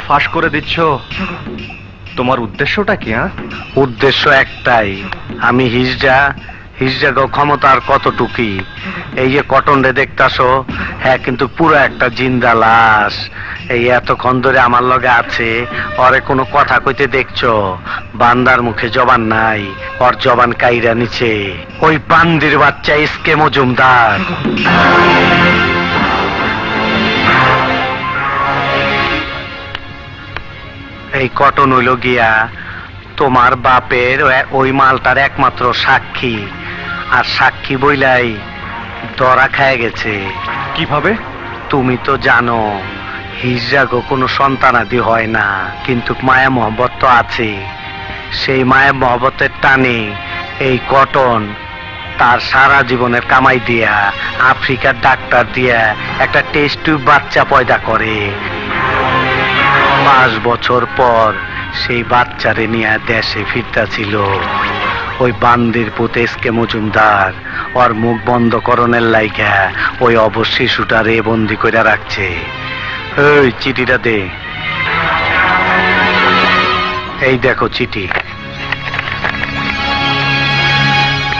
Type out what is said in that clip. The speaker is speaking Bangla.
ফাঁস করে দিচ্ছ। তোমার উদ্দেশ্যটা কি হ্যাঁ? উদ্দেশ্য একটাই। আমি হিজড়া হিজড়া গো ক্ষমতার কতটুকি? এই যে কটন রে দেখতাছো হ্যাঁ কিন্তু পুরো একটা জিন্দা লাশ। এই এতক্ষণ ধরে আমার লগে আছে ওরে কোনো কথা কইতে দেখছ? বান্দার মুখে জবান নাই, ওর জবান কাইরা নিচে। ওই বান্দির বাচ্চা ইসকে মজুমদার। এই কটন হইল গিয়া তোমার বাপের ওই মালটার একমাত্র সাক্ষী। আর সাক্ষী বইলাই দরা খায় গেছে। কীভাবে? তুমি তো জানো হিজরাগো কোনো সন্তানাদি হয় না কিন্তু মায়া মহব্বত তো আছে। সেই মায়া মহব্বতের টানে এই কটন তার সারা জীবনের কামাই দিয়া আফ্রিকার ডাক্তার দিয়া একটা টেস্ট টিউব বাচ্চা পয়দা করে। পাঁচ বছর পর সেই বাচ্চারে নিয়ে দেশে ফিরতা ছিল ওই বান্দির পুত এসকে মজুমদার ওর মুখ বন্ধ করণের লাইকা ওই অবশ শিশুটারে বন্দি করে রাখছে। ওই চিঠিটা দে। এই দেখো চিঠি।